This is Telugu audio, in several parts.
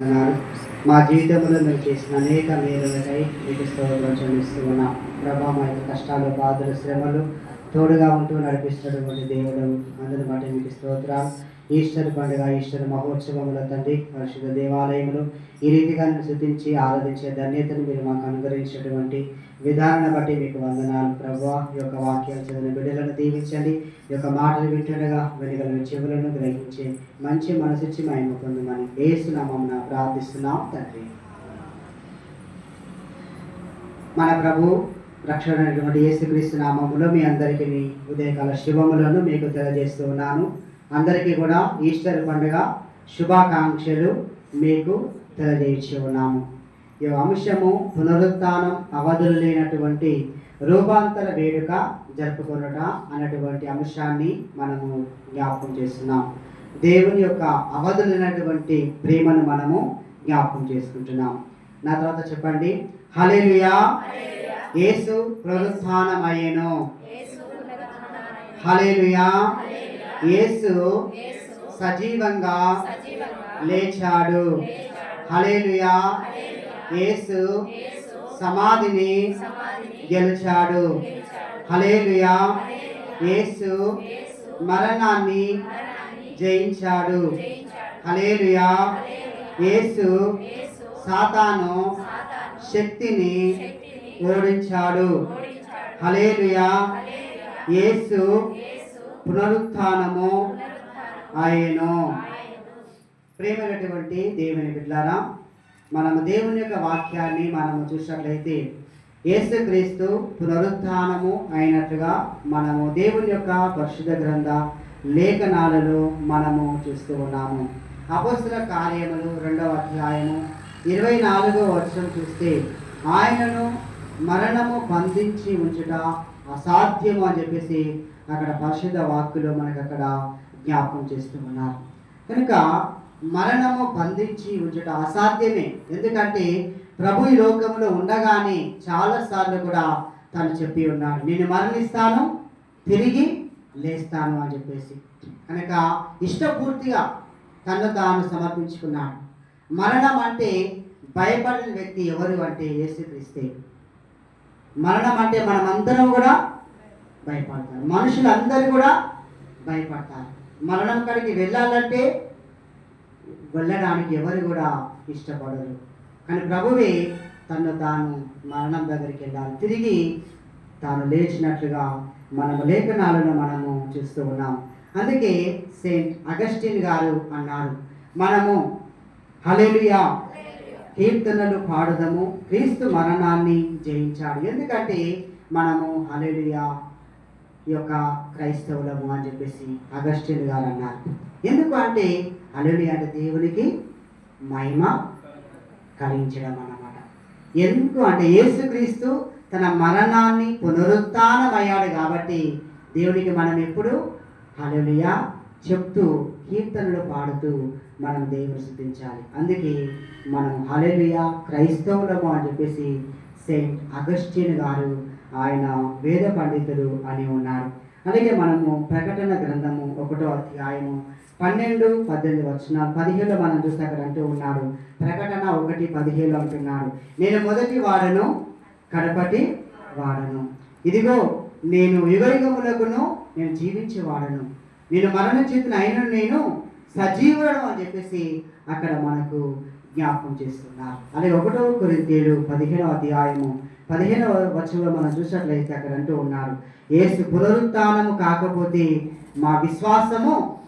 అన్నారు. మా జీవితంలో మీరు చేసిన అనేక మేలులకై మీకు స్తోత్రం చెల్లిస్తూ ఉన్నాం. ప్రభా మా యొక్క కష్టాలు బాధలు శ్రమలు తోడుగా ఉంటూ నడిపిస్తున్నటువంటి దేవుడు అందరి బట్టి మీకు స్తోత్రాలు. ఈస్టర్ పండుగ ఈస్టర్ మహోత్సవముల తండ్రి పరిశుద్ధ దేవాలయములు ఈ రీతిగా శృతించి ఆరాధించే ధన్యతను మీరు మాకు అనుగ్రహించినటువంటి విధానాన్ని బట్టి మీకు వందనాలు. ప్రభా ఈ యొక్క వాక్యాలు చదివిన బిడ్డలను దీవించండి. ఈ యొక్క మాటలు వింటుండగా వెనుగల చెవులను గ్రహించే మంచి మనసిచ్చి మేము పొందమని ఏసునామం ప్రార్థిస్తున్నాం తండ్రి. మన ప్రభు రక్షణ అయినటువంటి యేసుక్రీస్తు నామములో మీ అందరికీ ఉదయకాల శుభములను మీకు తెలియజేస్తూ ఉన్నాను. అందరికీ కూడా ఈస్టర్ పండుగ శుభాకాంక్షలు మీకు తెలియజేసి ఉన్నాము. ఈ అంశము పునరుత్థానం అవధులు లేనటువంటి రూపాంతర వేడుక జరుపుకొనుట అన్నటువంటి అంశాన్ని మనము జ్ఞాపకం చేస్తున్నాం. దేవుని యొక్క అవధులు లేనటువంటి ప్రేమను మనము జ్ఞాపకం చేసుకుంటున్నాం. నా తర్వాత చెప్పండి. హల్లెలూయా. యేసు పునరుత్థానమయ్యెను. హల్లెలూయా. యేసు సజీవంగా లేచాడు. హల్లెలూయా. యేసు సమాధిని గెలిచాడు. హల్లెలూయా. యేసు మరణాన్ని జయించాడు. హల్లెలూయా. యేసు సాతాను శక్తిని ఓడించాడు. హల్లెలూయా. యేసు పునరుత్థానము ఆయను ప్రేమైనటువంటి దేవుని బిడ్డారా మనము దేవుని యొక్క వాక్యాన్ని మనము చూసినట్లయితే యేసుక్రీస్తు పునరుత్థానము అయినట్లుగా మనము దేవుని యొక్క పరిశుద్ధ గ్రంథ లేఖనాలలో మనము చూస్తూ ఉన్నాము. అపస్తుల కార్యములు రెండవ అధ్యాయము ఇరవై నాలుగో వర్షం చూస్తే ఆయనను మరణము బంధించి ఉంచుట అసాధ్యము అని చెప్పేసి అక్కడ పరిశుద్ధ వాక్కులో మనకు అక్కడ జ్ఞాపకం చేస్తూ ఉన్నారు. కనుక మరణము బంధించి ఉంచడం అసాధ్యమే. ఎందుకంటే ప్రభు ఈ లోకంలో ఉండగానే చాలాసార్లు కూడా తను చెప్పి ఉన్నాడు నేను మరణిస్తాను తిరిగి లేస్తాను అని చెప్పేసి. కనుక ఇష్టపూర్తిగా తను తాను సమర్పించుకున్నాడు. మరణం అంటే భయపడిన వ్యక్తి ఎవరు అంటే యేసుక్రీస్తే. మరణం అంటే మనమందరం కూడా భయపడతారు. మనుషులు అందరూ కూడా భయపడతారు. మరణం కాడికి వెళ్ళాలంటే వెళ్ళడానికి ఎవరు కూడా ఇష్టపడరు. కానీ ప్రభువే తను తాను మరణం దగ్గరికి వెళ్ళాలి. తిరిగి తాను లేచినట్లుగా మనము లేఖనాలను మనము చూస్తూ ఉన్నాం. అందుకే సెయింట్ అగస్టిన్ గారు అన్నారు మనము హలేలుయా కీర్తనలు పాడుదము క్రీస్తు మరణాన్ని జయించాడు ఎందుకంటే మనము హలేలుయా ఈ యొక్క క్రైస్తవులము అని చెప్పేసి అగస్టిన్ గారు అన్నారు. ఎందుకు అంటే హలేలుయా అంటే దేవునికి మహిమ కలిగించడం అన్నమాట. ఎందుకు అంటే యేసుక్రీస్తు తన మరణాన్ని పునరుత్నమయ్యాడు కాబట్టి దేవునికి మనం ఎప్పుడు హల్లెలూయా చెప్తూ కీర్తనలు పాడుతూ మనం దేవుని శుద్ధించాలి అందుకే మనం హల్లెలూయా క్రైస్తవులము అని చెప్పేసి సెయింట్ అగస్టిన్ గారు ఆయన వేద పండితుడు అని ఉన్నారు. అలాగే మనము ప్రకటన గ్రంథము ఒకటో అధ్యాయము పన్నెండు పద్దెనిమిది వచ్చిన పదిహేడు మనం చూస్తే అక్కడ అంటూ ఉన్నాడు. ప్రకటన ఒకటి పదిహేడు అంటున్నాడు. నేను మొదటి వాడను కడపటి వాడను. ఇదిగో నేను యుగయుగములకును నేను జీవించే వాడను. నేను మరణ చేతిన అయిన నేను సజీవులను అని చెప్పేసి అక్కడ మనకు జ్ఞాపకం చేస్తున్నారు. అలాగే ఒకటో కొరింతేడు పదిహేడో అధ్యాయము పదిహేనవ వచనంలో మనం చూసినట్లయితే అక్కడ అంటూ ఉన్నారు. ఏసు పునరుత్నము కాకపోతే మా విశ్వాసము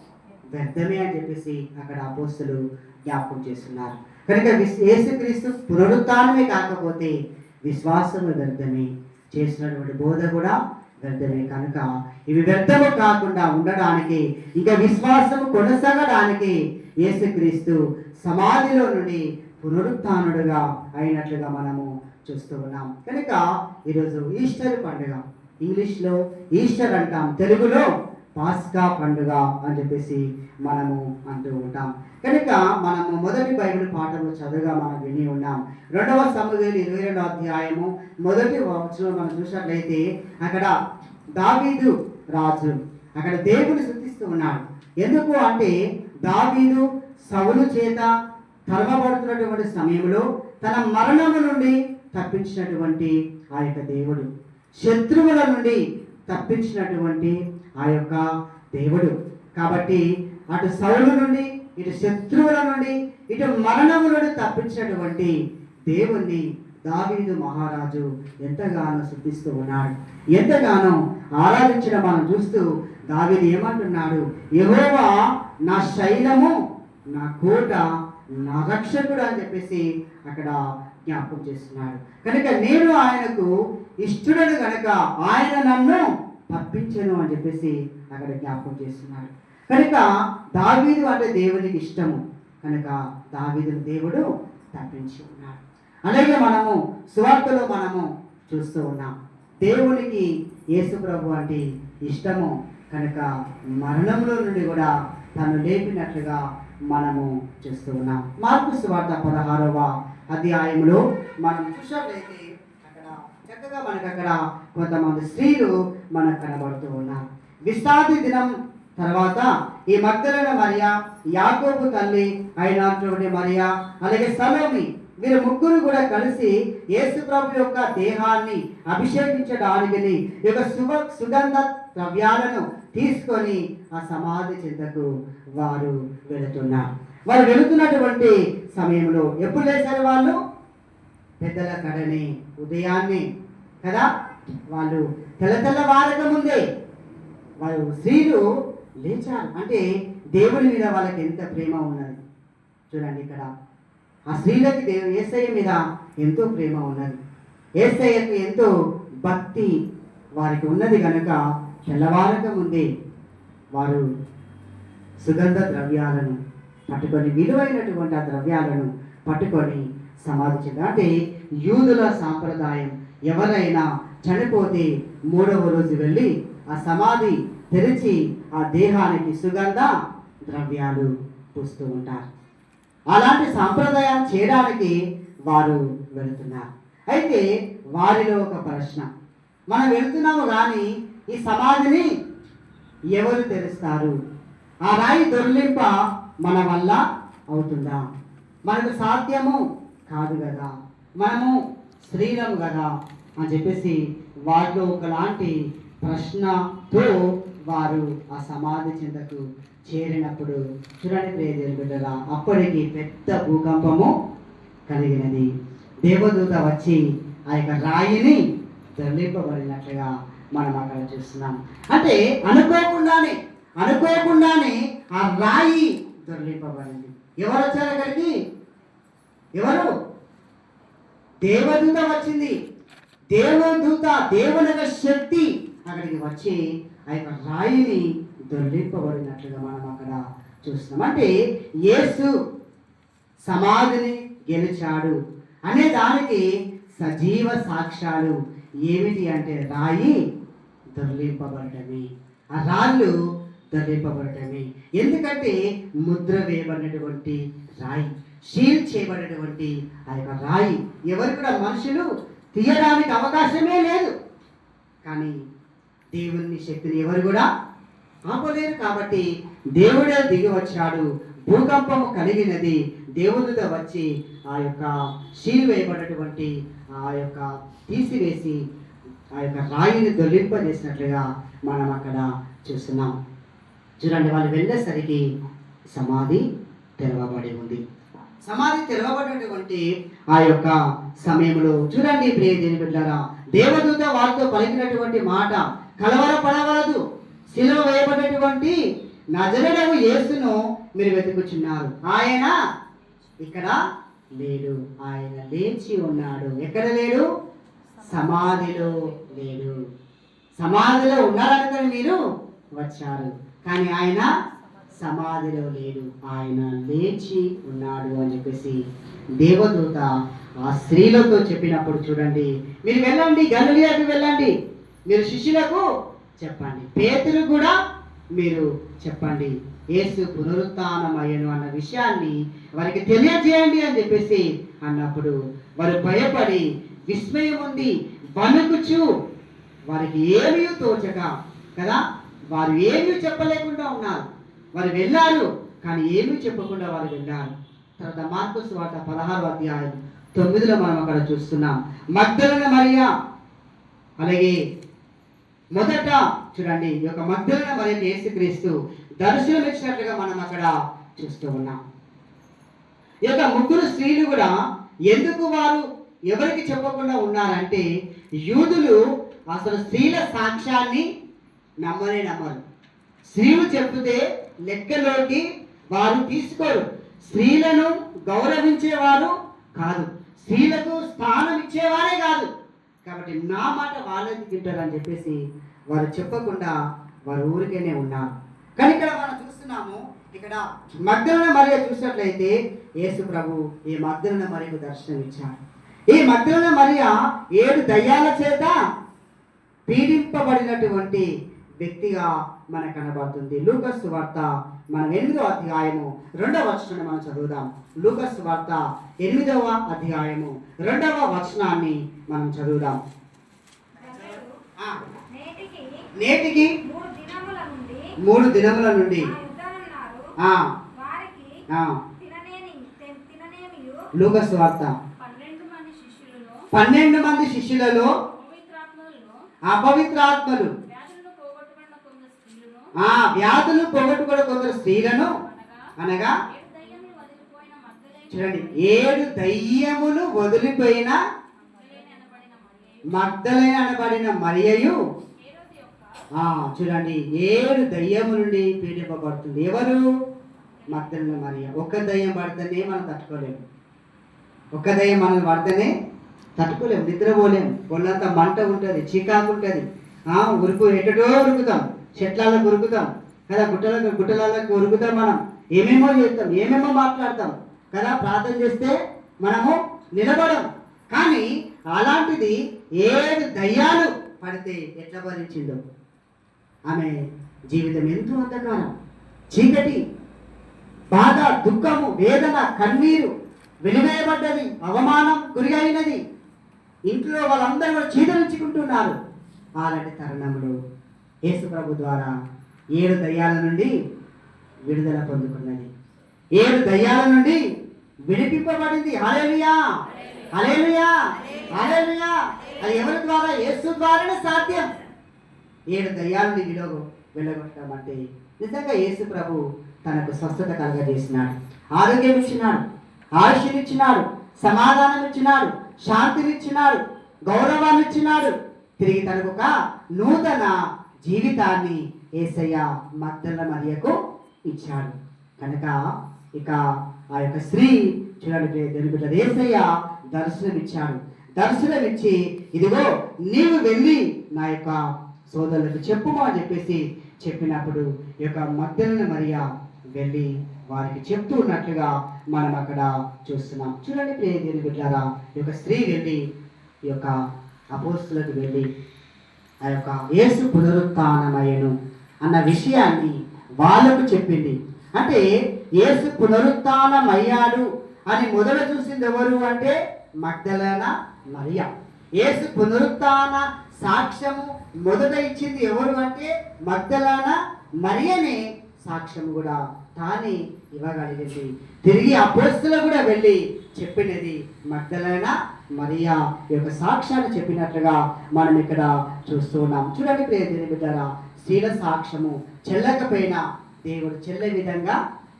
వ్యర్థమే అని చెప్పేసి అక్కడ అపోస్తులు జ్ఞాపకం చేస్తున్నారు. కనుక ఏసుక్రీస్తు పునరుత్నమే కాకపోతే విశ్వాసము వ్యర్థమే. చేసినటువంటి బోధ కూడా వ్యర్థమే. కనుక ఇవి వ్యర్థము కాకుండా ఉండడానికి ఇంకా విశ్వాసము కొనసాగడానికి యేసుక్రీస్తు సమాధిలో నుండి పునరుత్నుడుగా అయినట్లుగా మనము చూస్తూ ఉన్నాం కనుక ఈరోజు ఈస్టర్ పండుగ. ఇంగ్లీష్లో ఈస్టర్ అంటాం తెలుగులో పాస్కా పండుగ అని చెప్పేసి మనము అంటూ ఉంటాం. కనుక మనము మొదటి బైబిల్ పాఠము చదువుగా మనం విని ఉన్నాం. రెండవ సమూహేలు ఇరవై రెండవ అధ్యాయము మొదటి వచనం మనం చూసినట్లయితే అక్కడ దావీదు రాజు అక్కడ దేవుని సృతిస్తూ ఉన్నాడు. ఎందుకు అంటే దావీదు సవులు చేత తరమబడుతున్నటువంటి సమయంలో తన మరణము నుండి తప్పించినటువంటి ఆ యొక్క దేవుడు. శత్రువుల నుండి తప్పించినటువంటి ఆ యొక్క దేవుడు. కాబట్టి అటు సౌలు నుండి ఇటు శత్రువుల నుండి ఇటు మరణము నుండి తప్పించినటువంటి దేవుణ్ణి దావీదు మహారాజు ఎంతగానో శుద్ధిస్తూ ఉన్నాడు. ఎంతగానో ఆరాధించడం మనం చూస్తూ దావీదు ఏమంటున్నాడు? యెహోవా నా శైలము నా కోట నా రక్షకుడు అని చెప్పేసి అక్కడ జ్ఞాపకం చేస్తున్నాడు కనుక నేను ఆయనకు ఇష్టడను కనుక ఆయన నన్ను తప్పించను అని చెప్పేసి అక్కడ జ్ఞాపకం చేస్తున్నాడు కనుక దావీదు అంటే దేవునికి ఇష్టము. కనుక దావీదు దేవుడు తప్పించి ఉన్నాడు. అలాగే మనము సువార్తలో మనము చూస్తూ ఉన్నాం. దేవునికి యేసు ప్రభు అంటే ఇష్టము. కనుక మరణంలో నుండి కూడా తను లేపినట్లుగా మనము చేస్తూ ఉన్నాం. మార్పు సువార్త పదహారవ అధ్యాయంలో మనం చూసినట్లయితే అక్కడ చక్కగా మనకు అక్కడ కొంతమంది స్త్రీలు మనకు కనబడుతూ ఉన్నారు. విశ్రాంతి దినం తర్వాత ఈ మగ్ధలైన మరియా యాకోబు తల్లి అయినటువంటి మరియా అలాగే సలోమి వీరు ముగ్గురు కూడా కలిసి యేసు ప్రభు యొక్క దేహాన్ని అభిషేకించడానికి ఈ యొక్క శుభ సుగంధ ద్రవ్యాలను తీసుకొని ఆ సమాధి చెంతకు వారు వెళుతున్నారు వారు వెళుతున్నటువంటి సమయంలో ఎప్పుడు లేచారు వాళ్ళు? పెద్దల కడని ఉదయాన్నే. కదా? వాళ్ళు తెల్ల తెల్ల వారక ముందే. వారు స్త్రీలు లేచారు. అంటే దేవుని మీద వాళ్ళకి ఎంత ప్రేమ ఉన్నది? చూడండి ఇక్కడ. ఆ స్త్రీలకి దేవు ఏసయ్య మీద ఎంతో ప్రేమ ఉన్నది. ఏసయ్యకు ఎంతో భక్తి వారికి ఉన్నది కనుక తెల్లవారక ముందే వారు సుగంధ ద్రవ్యాలను పట్టుకొని విలువైనటువంటి ఆ ద్రవ్యాలను పట్టుకొని సమాధి చెందారు. అంటే యూదుల సాంప్రదాయం ఎవరైనా చనిపోతే మూడవ రోజు వెళ్ళి ఆ సమాధి తెరిచి ఆ దేహానికి సుగంధ ద్రవ్యాలు పూస్తూ ఉంటారు. అలాంటి సాంప్రదాయం చేయడానికి వారు వెళుతున్నారు. అయితే వారిలో ఒక ప్రశ్న. మనం వెళుతున్నాము కానీ ఈ సమాధిని ఎవరు తెరుస్తారు? ఆ రాయి దొర్లింప మన వల్ల అవుతుందా? మనకు సాధ్యము కాదు కదా? మనము స్త్రీలం కదా? అని చెప్పేసి వారిలో ఒకలాంటి ప్రశ్నతో వారు ఆ సమాధి చెందకు చేరినప్పుడు చూడండి ప్రియదేవి బిడ్డరా అప్పటికి పెద్ద భూకంపము కలిగినది. దేవదూత వచ్చి ఆ యొక్క రాయిని తరలింపబడినట్లుగా మనం అక్కడ చూస్తున్నాం. అంటే అనుకోకుండానే అనుకోకుండానే ఆ రాయి దొర్లింపబడింది. ఎవరు వచ్చారు అక్కడికి? ఎవరు? దేవదూత వచ్చింది. దేవదూత దేవుని యొక్క శక్తి అక్కడికి వచ్చి ఆ యొక్క రాయిని దొర్లింపబడినట్లుగా మనం అక్కడ చూస్తున్నాం. అంటే యేసు సమాధిని గెలిచాడు అనే దానికి సజీవ సాక్ష్యాలు ఏమిటి అంటే రాయి దొర్లింపబడటమే ఆ రాళ్ళు దొర్లింపబడటమే ఎందుకంటే ముద్ర వేయబడినటువంటి రాయి షీల్ చేయబడినటువంటి ఆ యొక్క రాయి ఎవరు కూడా మనుషులు తీయడానికి అవకాశమే లేదు. కానీ దేవుని శక్తిని ఎవరు కూడా ఆపలేరు. కాబట్టి దేవుడే దిగి వచ్చాడు భూకంపము కలిగినది దేవునితో వచ్చి ఆ యొక్క షీల్ వేయబడినటువంటి ఆ యొక్క తీసివేసి ఆ యొక్క రాయిని దొల్లింపజేసినట్లుగా మనం అక్కడ చూస్తున్నాం. చూడండి వాళ్ళు వెళ్ళేసరికి సమాధి తెరవబడి ఉంది. సమాధి తెరవబడినటువంటి ఆ యొక్క సమయంలో చూడండి ప్రియ దేని బిడ్డారా దేవదూత వారితో పలికినటువంటి మాట కలవరపడవలదు శిలువ వేయబడినటువంటి నజరడవు యేసును మీరు వెతుకుచున్నారు. ఆయన ఇక్కడ లేడు. ఆయన లేచి ఉన్నాడు. ఎక్కడ లేడు? సమాధిలో లేడు. సమాధిలో ఉన్నారనుకుని మీరు వచ్చారు. కానీ ఆయన సమాధిలో లేడు. ఆయన లేచి ఉన్నాడు అని చెప్పేసి దేవదూత ఆ స్త్రీలతో చెప్పినప్పుడు చూడండి. మీరు వెళ్ళండి గనులియాకి వెళ్ళండి. మీరు శిష్యులకు చెప్పండి. పేతులు కూడా మీరు చెప్పండి. యేసు పునరుత్నమయ్యను అన్న విషయాన్ని వారికి తెలియజేయండి అని చెప్పేసి అన్నప్పుడు వారు భయపడి విస్మయం ఉంది. వణుకుచు. వారికి ఏమీ తోచక కదా? వారు ఏమీ చెప్పలేకుండా ఉన్నారు. వారు వెళ్ళారు కానీ ఏమీ చెప్పకుండా వారు వెళ్ళారు. తర్వాత మార్కుస్ వార్త పదహారు అధ్యాయం తొమ్మిదిలో మనం అక్కడ చూస్తున్నాం. మగ్ధలన మరియా. అలాగే మొదట చూడండి ఈ యొక్క మగ్ధలన మరియ యేసుక్రీస్తు. దర్శనం ఇచ్చినట్లుగా మనం అక్కడ చూస్తూ ఉన్నాం. ఈ యొక్క ముగ్గురు స్త్రీలు కూడా ఎందుకు వారు ఎవరికి చెప్పకుండా ఉన్నారంటే యూదులు అసలు స్త్రీల సాక్ష్యాన్ని నమ్మనే నమ్మరు. స్త్రీలు చెప్తే లెక్కలోకి వారు తీసుకోరు. స్త్రీలను గౌరవించేవారు కాదు. స్త్రీలకు స్థానం ఇచ్చేవారే కాదు. కాబట్టి నా మాట వాళ్ళని తింటారని చెప్పేసి వారు చెప్పకుండా వారు ఊరికేనే ఉన్నారు. కానీ ఇక్కడ మనం చూస్తున్నాము ఇక్కడ మగ్ధలన మరియు చూసినట్లయితే యేసు ప్రభు ఈ మగ్ధలన మరియు దర్శనం ఇచ్చారు ఈ మగ్ధలన మరియ ఏడు దయ్యాల చేత పీడింపబడినటువంటి వ్యక్తిగా మనకు కనబడుతుంది. లూకస్ వార్త మనం ఎనిమిదవ అధ్యాయము రెండవ వచనాన్ని మనం చదువుదాం. లూకస్ వార్త ఎనిమిదవ అధ్యాయము రెండవ వచనాన్ని మనం చదువుదాం. నేటికి మూడు దినముల నుండి మూడు దినముల పన్నెండు మంది శిష్యులలో అపవిత్రాత్మలు. ఆ వ్యాధులు పోగొట్టుకున్న కొందరు స్త్రీలను అనగా చూడండి ఏడు దయ్యములు వదిలిపోయిన మగ్ధలేని అనబడిన మరియయు. చూడండి ఏడు దయ్యము నుండి పీడింపబడుతుంది. ఎవరు? మగ్ధలైన మరియ. ఒక్క దయ్యం పడితేనే మనం తట్టుకోలేము. ఒక్క దయ్యం మనం పడితేనే తట్టుకోలేము నిద్రపోలేము. ఒళ్ళంతా మంట ఉంటుంది చీకాకు ఉంటుంది. ఆ ఉరుకు ఎటటో ఉరుకుతాం. చెట్లకు ఉరుకుతాం. కదా గుట్టలకు గుట్టలకు ఉరుకుతాం మనం. ఏమేమో చేస్తాం ఏమేమో మాట్లాడతాం. కదా ప్రార్థన చేస్తే మనము నిలబడం. కానీ అలాంటిది ఏడు దయ్యాలు పడితే ఎట్లా భరించిందో? ఆమె జీవితం ఎంతో అంధకారం. చీకటి బాధ దుఃఖము వేదన కన్నీరు వెలివేయబడ్డది అవమానం గురి అయినది ఇంట్లో వాళ్ళందరూ కూడా చీదరించుకుంటున్నారు. అలాంటి తరుణంలో యేసు ప్రభు ద్వారా ఏడు దయ్యాల నుండి విడుదల పొందుకున్నది. ఏడు దయ్యాల నుండి విడిపింపబడింది. అలేమియా అలేమియా హల్లెలూయా! అది ఎవరి ద్వారా? యేసు ద్వారానే సాధ్యం. ఏడు దయ్యాలని విలోగు వెళ్ళగొట్టడం అంటే నిజంగా యేసు ప్రభు తనకు స్వస్థత కలగజేసినాడు. ఆరోగ్యం ఇచ్చినాడు. ఆయుష్యం ఇచ్చినాడు. సమాధానం ఇచ్చినాడు. శాంతినిచ్చినాడు గౌరవాన్ని ఇచ్చినాడు తిరిగి తనకు ఒక నూతన జీవితాన్ని ఏసయ్య మద్దల మరియకు ఇచ్చాడు. కనుక ఇక ఆ యొక్క స్త్రీ చూడండి దేవుని ఏసయ్య దర్శనం ఇచ్చాడు దర్శనం ఇచ్చి ఇదిగో నీవు వెళ్ళి నా యొక్క సోదరులకు చెప్పుము అని చెప్పేసి చెప్పినప్పుడు ఈ యొక్క మగ్ధలను మరియా వెళ్ళి వారికి చెప్తూ ఉన్నట్లుగా మనం అక్కడ చూస్తున్నాం. చూడండి ప్రియ దేవుని బిడ్డారా ఈ యొక్క స్త్రీ వెళ్ళి ఈ యొక్క అపోస్తులకు వెళ్ళి ఆ యొక్క యేసు పునరుత్నమయ్యను అన్న విషయాన్ని వాళ్ళకు చెప్పింది. అంటే యేసు పునరుత్నమయ్యాడు అని మొదట చూసింది ఎవరు అంటే మగ్ధలన మరియా. యేసు పునరుత్న సాక్ష్యము మొదట ఇచ్చింది ఎవరు అంటే మగ్ధలన మరియనే సాక్ష్యం కూడా తానే ఇవ్వగలిగింది తిరిగి అపోస్తులు కూడా వెళ్ళి చెప్పినది మగ్ధలైన మరియా యొక్క సాక్ష్యాన్ని చెప్పినట్లుగా మనం ఇక్కడ చూస్తున్నాం చూడండి ప్రియ దేవుని స్త్రీల సాక్ష్యము చెల్లకపోయినా దేవుడు చెల్లే విధంగా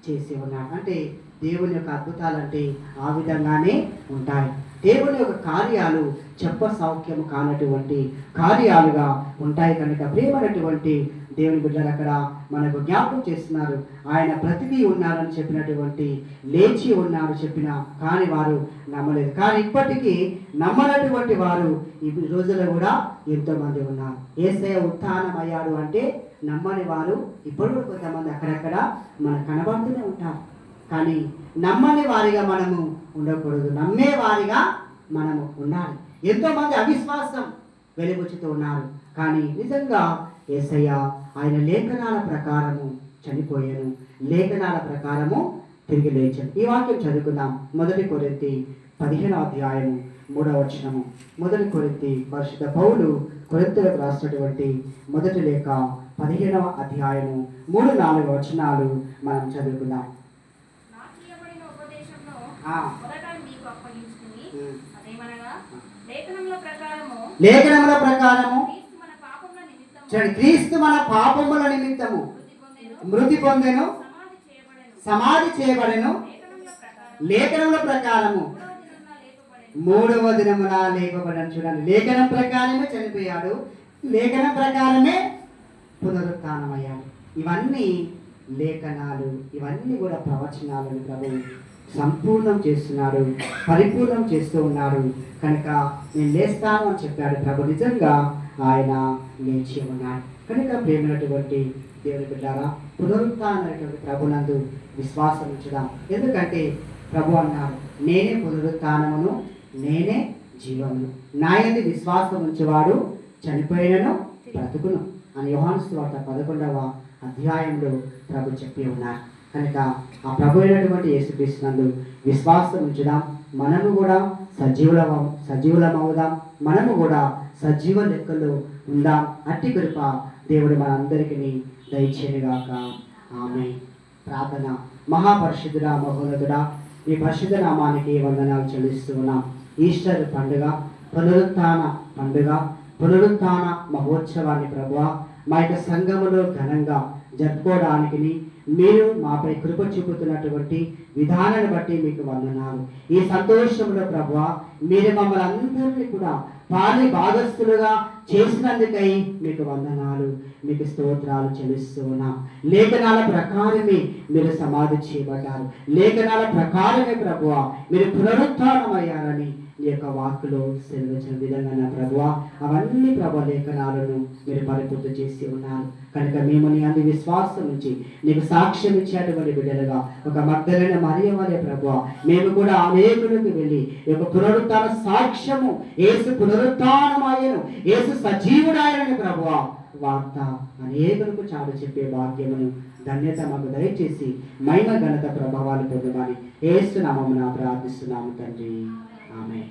చేసి ఉన్నాడు. అంటే దేవుని యొక్క అద్భుతాలు అంటే ఆ విధంగానే ఉంటాయి. దేవుని యొక్క కార్యాలు చెప్ప సౌఖ్యము కానటువంటి కార్యాలుగా ఉంటాయి కనుక ప్రేమైనటువంటి దేవుని బిడ్డలు అక్కడ మనకు జ్ఞాపకం చేస్తున్నారు. ఆయన ప్రతిదీ ఉన్నారని చెప్పినటువంటి లేచి ఉన్నారు చెప్పిన కానీ వారు నమ్మలేదు. కానీ ఇప్పటికీ నమ్మనటువంటి వారు ఈ రోజుల్లో కూడా ఎంతోమంది ఉన్నారు. ఏసయ ఉత్థానం అయ్యాడు అంటే నమ్మని వారు ఇప్పుడు కొంతమంది అక్కడక్కడ మనకు కనబడుతూనే ఉంటారు. కానీ నమ్మని వారిగా మనము ఉండకూడదు. నమ్మే వారిగా మనము ఉండాలి. ఎంతోమంది అవిశ్వాసం వెలిబుచ్చుతూ ఉన్నారు. కానీ నిజంగా ఏసయ్య ఆయన లేఖనాల ప్రకారము చనిపోయాను. లేఖనాల ప్రకారము తిరిగి లేచాను. ఈ వాక్యం చదువుకుందాం. మొదటి కొరింతి పదిహేనవ అధ్యాయము మూడవ వచనము. మొదటి కొరింతి పరిశుద్ధ పౌలు కొరింతలకు రాసినటువంటి మొదటి లేఖ పదిహేనవ అధ్యాయము మూడు నాలుగు వచనాలు మనం చదువుకుందాం. నాకు ఇవ్వబడిన చూడండి క్రీస్తు మన పాపముల నిమిత్తము. మృతి పొందెను సమాధి చేయబడెను లేఖనముల ప్రకారము. మూడవ దినమున మూడవ లేపబడను చూడండి. లేఖనం ప్రకారమే చనిపోయాడు. లేఖనం ప్రకారమే పునరుత్నమయ్యాడు. ఇవన్నీ లేఖనాలు ఇవన్నీ కూడా ప్రవచనాలను ప్రభు సంపూర్ణం చేస్తున్నాడు పరిపూర్ణం చేస్తూ ఉన్నాడు. కనుక నేను లేస్తాను అని చెప్పాడు ప్రభు. నిజంగా ఆయన నిలిచి ఉన్నాడు. కనుక ప్రేమైనటువంటి దేవుని బిడ్డారా పునరుత్నటువంటి ప్రభునందు విశ్వాసం ఉంచుదాం. ఎందుకంటే ప్రభు అన్నారు నేనే పునరుత్నమును నేనే జీవమును. నాయని విశ్వాసం ఉంచేవాడు చనిపోయినను బ్రతుకును అని యోహాను వార్త పదకొండవ అధ్యాయంలో ప్రభు చెప్పి ఉన్నారు. కనుక ఆ ప్రభు అయినటువంటి యేసుక్రీస్తునందు విశ్వాసం ఉంచుదాం. మనము కూడా సజీవుల సజీవులమవుదాం. మనము కూడా సజీవ లెక్కలో ఉందా? అట్టి కృప దేవుడు మనందరికీ దయచేయగాక ఆమె ప్రార్థన. మహాపరిశుద్ధుడా మహోన్నతుడా ఈ పరిశుద్ధ నామానికి వందనాలు చెల్లిస్తూ ఉన్నాం. ఈస్టర్ పండుగ పునరుత్థాన పండుగ పునరుత్థాన మహోత్సవాన్ని ప్రభు మా యొక్క సంఘములో ఘనంగా జరుపుకోవడానికి మీరు మాపై కృప చూపుతున్నటువంటి విధానాన్ని బట్టి మీకు వందనాలు. ఈ సంతోషంలో ప్రభు మీరు మమ్మల్ని అందరినీ కూడా వారిని భాగస్థులుగా చేసినందుకై మీకు వందనాలు మీకు స్తోత్రాలు చెల్లిస్తూ ఉన్నాం. లేఖనాల ప్రకారమే మీరు సమాధి చేయబడ్డారు. లేఖనాల ప్రకారమే ప్రభువ మీరు పునరుత్థానమయ్యారని ఈ యొక్క వాక్కులో సెలవించిన విధంగా నా ప్రభువ అవన్నీ ప్రభు లేఖనాలను మీరు పరిపూర్తి చేసి ఉన్నారు. కనుక మేము నీ అందు విశ్వాసం నుంచి నీకు సాక్ష్యం ఇచ్చేటువంటి బిడ్డలుగా ఒక మగ్ధలైన మరియ వలె ప్రభు మేము కూడా అనేకులకు వెళ్ళి యొక్క పునరుత్థాన సాక్ష్యము ఏసు పునరుత్నమాయను ఏసు సజీవుడాయనని ప్రభు వార్త అనేకులకు చాలు చెప్పే భాగ్యమును ధన్యత మాకు దయచేసి మహిమ ఘనత ప్రభావాలు పొందమని ఏసునామమున ప్రార్థిస్తున్నాము తండ్రి. ఆమె